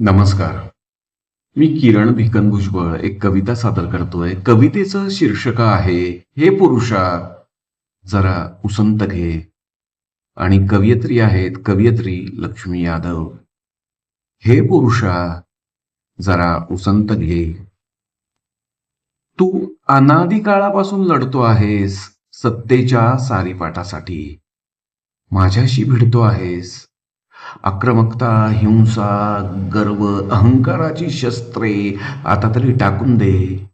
नमस्कार. मी किरण भिकन भुजबळ एक कविता सादर करतोय. कवितेचं शीर्षक आहे हे पुरुषा जरा उसंत घे. आणि कवयित्री आहेत कवयित्री लक्ष्मी यादव. हे पुरुषा जरा उसंत घे. तू अनादी काळापासून लढतो आहेस सत्तेच्या सारीपाटासाठी. माझ्याशी भिडतो आहेस आक्रमकता हिंसा गर्व अहंकाराची शस्त्रे आता तरी टाकून दे.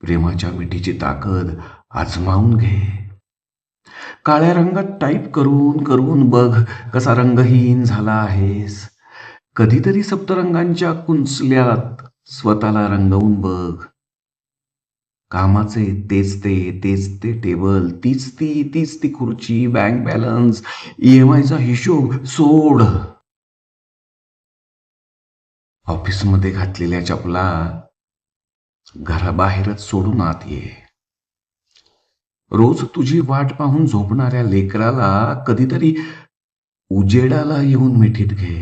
प्रेमाच्या मिठीची ताकद आजमावून घे. काळ्या रंगात टाईप करून करून बघ कसा रंगहीन झाला आहेस. कधीतरी सप्तरंगांच्या कुंचल्यात स्वतःला रंगवून बघ. कामाचे तेच ते तेच ते टेबल तीच ती तीच ती खुर्ची बँक बॅलन्स ईएमआयचा हिशोब सोड. ऑफिसमध्ये घातलेल्या चपला घराबाहेरच सोडून आत ये. रोज तुझी वाट पाहून झोपणाऱ्या लेकराला कधीतरी उजेडाला येऊन मिठीत घे.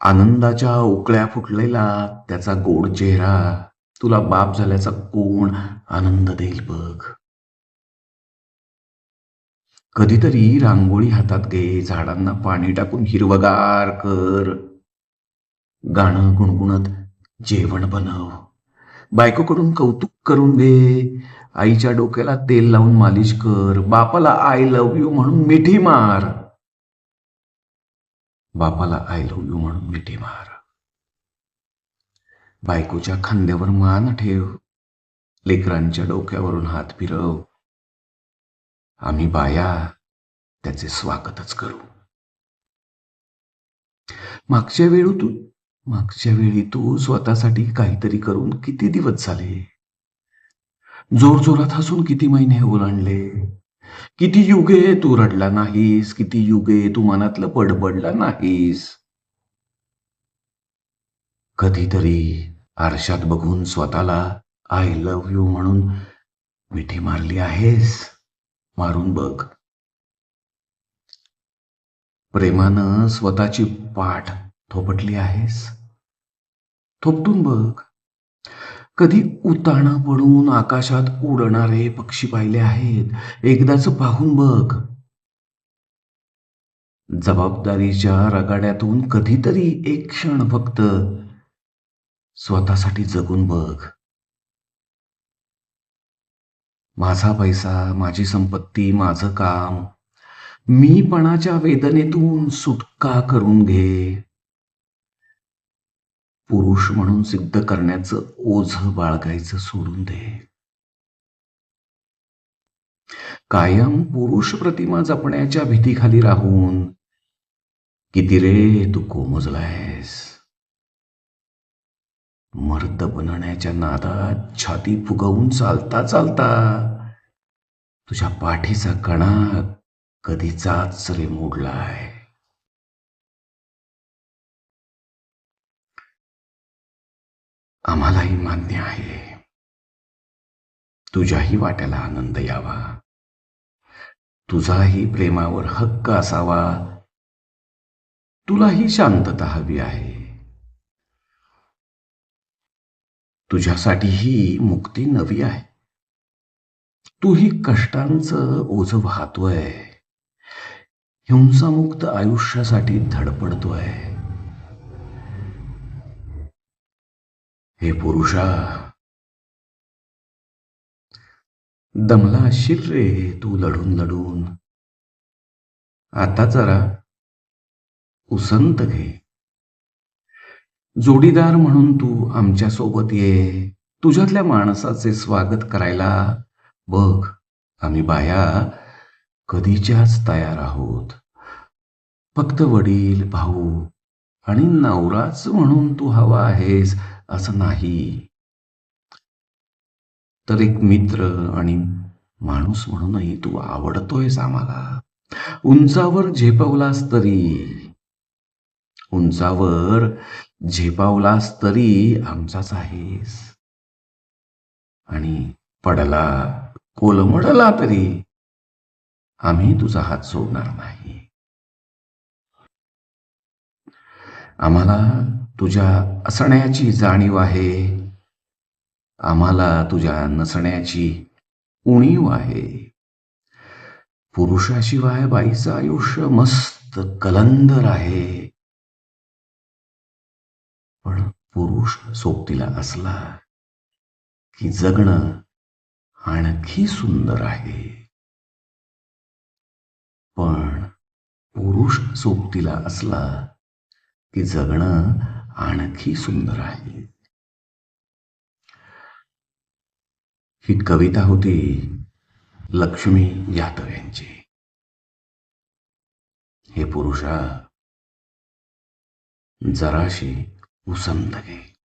आनंदाच्या उकळ्या फुटलेला त्याचा गोड चेहरा तुला बाप झाल्याचा कोण आनंद देईल बघ. कधीतरी रांगोळी हातात घे झाडांना पाणी टाकून हिरवगार कर. गाणं गुणगुणत जेवण बनव. बायकोकडून कौतुक करून घे. आईच्या डोक्याला तेल लावून मालिश कर. बापाला आय लव्ह यू म्हणून मिठी मार. बापाला आय लव्ह यू म्हणून मिठी मार. बायकोच्या खांद्यावर मान ठेव. लेकरांच्या डोक्यावरून हात फिरव. आम्ही बाया त्याचे स्वागतच करू. मागच्या वेळी तू मागच्या वेळी तू स्वतःसाठी काहीतरी करून किती दिवस झाले? जोरजोरात हसून किती महिने ओलांडले किती युगे तू रडला नाहीस? किती युगे तू मनातलं पडबडला नाहीस? कधीतरी आरशात बघून स्वतःला आय लव्ह यू म्हणून मिठी मारली आहेस? मारून बघ. प्रेमानं स्वतःची पाठ थोपटली आहेस? थोपटून बघ. कधी उताणं पडून आकाशात उडणारे पक्षी पाहिले आहेत? एकदाच पाहून बघ. जबाबदारीच्या रगाड्यातून कधीतरी एक क्षण फक्त स्वतःसाठी जगून बघ. माझा पैसा माझी संपत्ती माझं काम मीपणाच्या वेदनेतून सुटका करून घे. पुरुष म्हणून सिद्ध करण्याचं ओझ बाळगायचं सोडून दे. कायम पुरुष प्रतिमा जपण्याच्या भीतीखाली राहून किती रे तू कोमजलायस? मर्द बनण्याच्या नादात छाती फुगवून चालता चालता तुझ्या पाठीचा कणा कधीचाच रे मोडलाय. आम्हालाही मान्य आहे. तुझ्याही वाट्याला आनंद यावा. तुझाही प्रेमावर हक्क असावा. तुलाही शांतता हवी आहे. तुझ्यासाठी ही मुक्ती नवी आहे. तूही कष्टांचं ओझ वाहतोय. हिंसामुक्त आयुष्यासाठी धडपडतोय. हे पुरुषा. दमला असशील रे तू लढून लढून. आता जरा उसंत घे. जोडीदार म्हणून तू आमच्यासोबत ये. तुझ्यातल्या माणसाचे स्वागत करायला. बघ आम्ही बाया कधीच्याच तयार आहोत. फक्त वडील भाऊ आणि नवराच म्हणून तू हवा आहेस असं नाही. तर एक मित्र आणि माणूस म्हणूनही तू आवडतोयस आम्हाला. उंचावर झेपवलास तरी उंचावर झेपावलास तरी आमचाच आहेस. आणि पडला कोलमडला तरी आम्ही तुझा हात सोडणार नाही. आम्हाला तुझ्या असण्याची जाणीव आहे. आम्हाला तुझ्या नसण्याची उणीव आहे. पुरुषाशिवाय बाईचं आयुष्य मस्त कलंदर आहे. पण पुरुष सोबतीला असला की जगणं आणखी सुंदर आहे. पण पुरुष सोबतीला असला की जगणं आणखी सुंदर आहे. ही कविता होती लक्ष्मी यादव यांची. हे पुरुषा जराशी उसंत घे